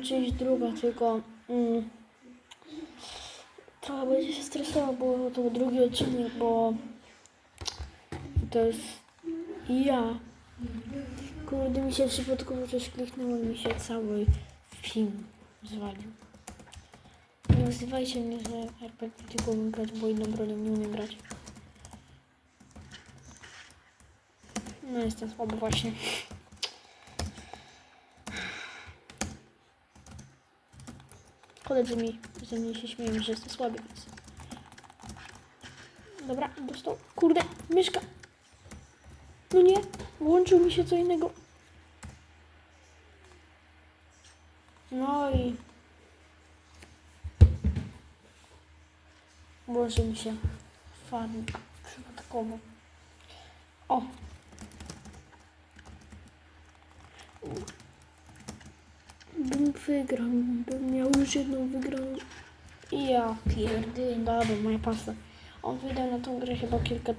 część druga, tylko mm, trochę będzie się stresował, bo to drugi odcinek, bo to jest ja. Kurde, mi się przypadkowo coś kliknęło mi się cały film zwalił. Nie wzywajcie mnie, że RPG tylko umiem grać, bo inną bronią nie umiem grać. No jestem słabo właśnie. Koledzy mi ze mnie się śmieją, że jestem słaby, więc... Dobra, dostał. Kurde, myszka! No nie, włączył mi się co innego. No i... Włączył mi się farming przypadkowo. O! Wygrał, miał już jedną wygraną. Ja pierdolę, dobra, moja pasa. On wydał na tą grę chyba kilka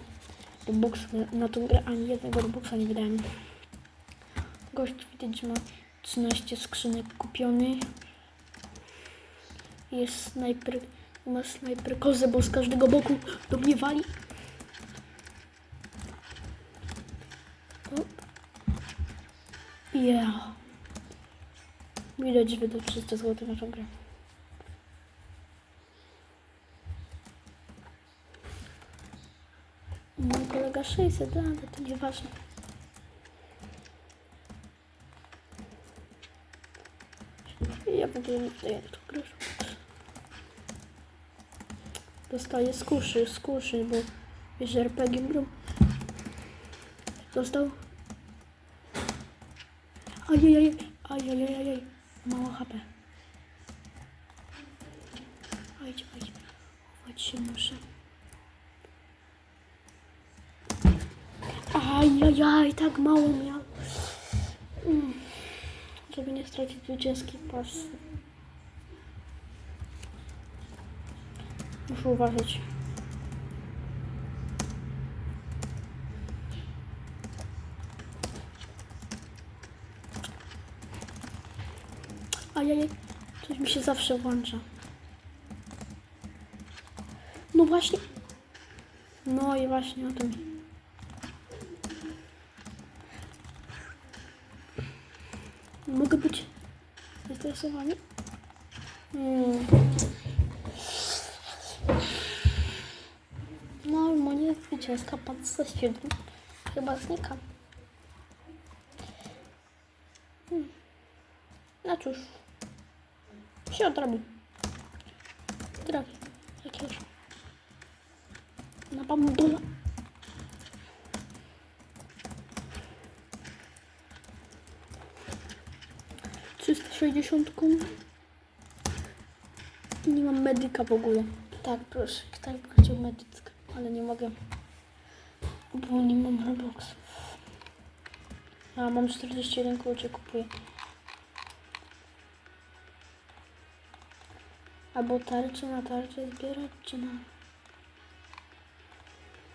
robuxów, na, tą grę ani jednego robuxa nie wydałem. Gość widać, że ma 13 skrzynek kupiony. Jest snajper, ma snajper kozę, bo z każdego boku do mnie wali. Yeah. Widać, wydał 300 zł na tą grę. Mój kolega 600, da, ale to nieważne. Ja w ogóle nie daję. Dostaję z kuszy, z kuszy, bo wiesz, RPG grą. Dostał? Ajajaj, ajajajaj, mało HP. Ajdź, ajdź, chować się muszę. Ajajaj, tak mało miał. Mm. Żeby nie stracić zwycięski pas. Muszę uważać. Ajajaj, coś mi się zawsze włącza. No właśnie. No i właśnie o tym. Mogę być zestresowany? Hmm. No, moja zwycięska pan ze siedmiu chyba znika. Hmm. No cóż, odrobi. Trafi jakiegoś na bambula. Trzysta sześćdziesiątką. Nie mam medyka w ogóle. Tak, proszę, tak chciał medyk, ale nie mogę. Bo nie mam robuxów. A, mam 41 kurczę, kupuję. Albo tarczę na tarczę zbierać, czy na...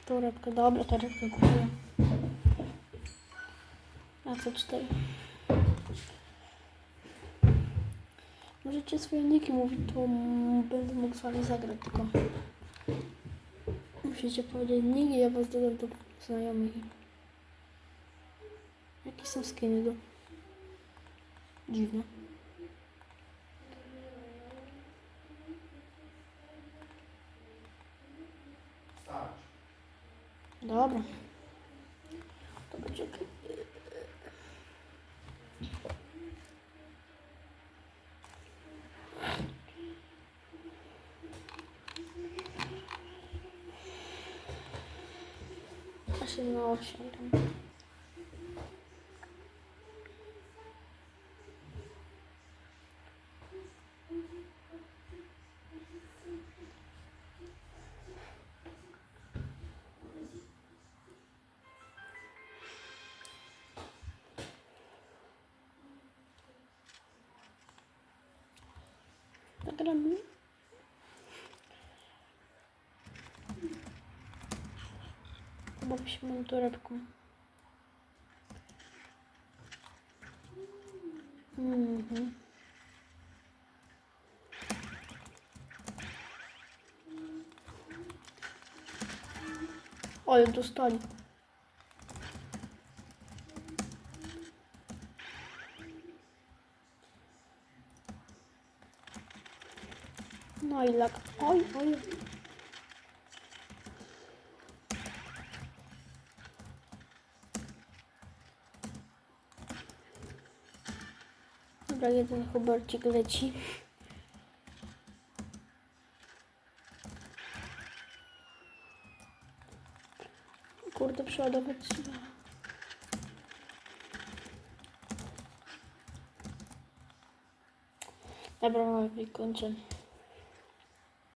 Torebkę, dobra, torebkę kupuję. Na co cztery. Możecie swoje niki mówić, to będę mógł z wami zagrać, tylko... Musicie powiedzieć niki, ja was dodam do znajomych. Jakie są skiny do... Dziwne. Dobra. To będzie... Osiem na osiem. tam. прямо. В общем, эту рыбку. Угу. Ой, достань. No i lak. Oj, oj. Dobra, jeden Hubercik leci. Kurde, przeładować trzeba. Dobra, mamy kończę.